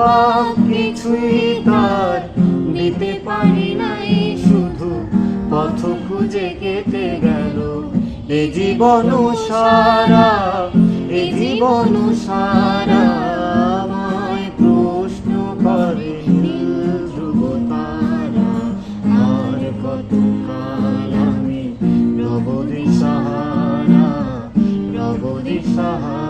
জবাব কিছুই তার। দিতে পারি নাই শুধু পথ খুঁজে কেটে গেল। এ জীবন সারা, এ জীবন সারা আমায় প্রশ্ন করে আমি দিশাহারা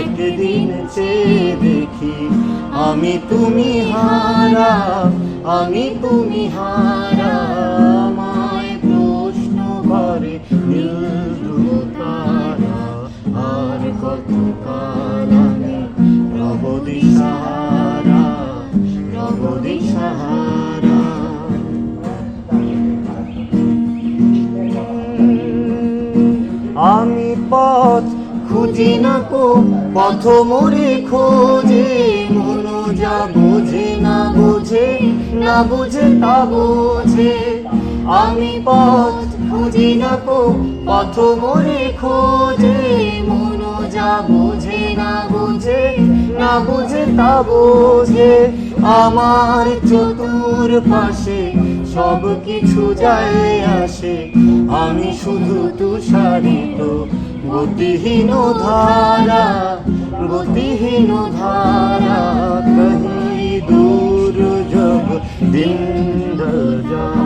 একদিন চেয়ে দেখি, আমি তুমি হারা, আমি তুমি হারা। আমায় প্রশ্ন করে নীল আর কত কাল আমি রব দিশাহারা রব দিশাহারা আমি পথ খুঁজি না কো, পথ মোরে খোঁজে, মন যা বোঝে না বোঝে, না বুঝে তা বোঝে। আমি পথ খুঁজি না কো, পথ মোরে খোঁজে, মন যা বোঝে না বোঝে, না বুঝে তা বোঝে। আমার চতুর পাশে সব কিছু যায় আসে, আমি শুধু তুষারিত গতিহীন ধারা গতিহীন ধারা কহি দূর জব দিন ঢল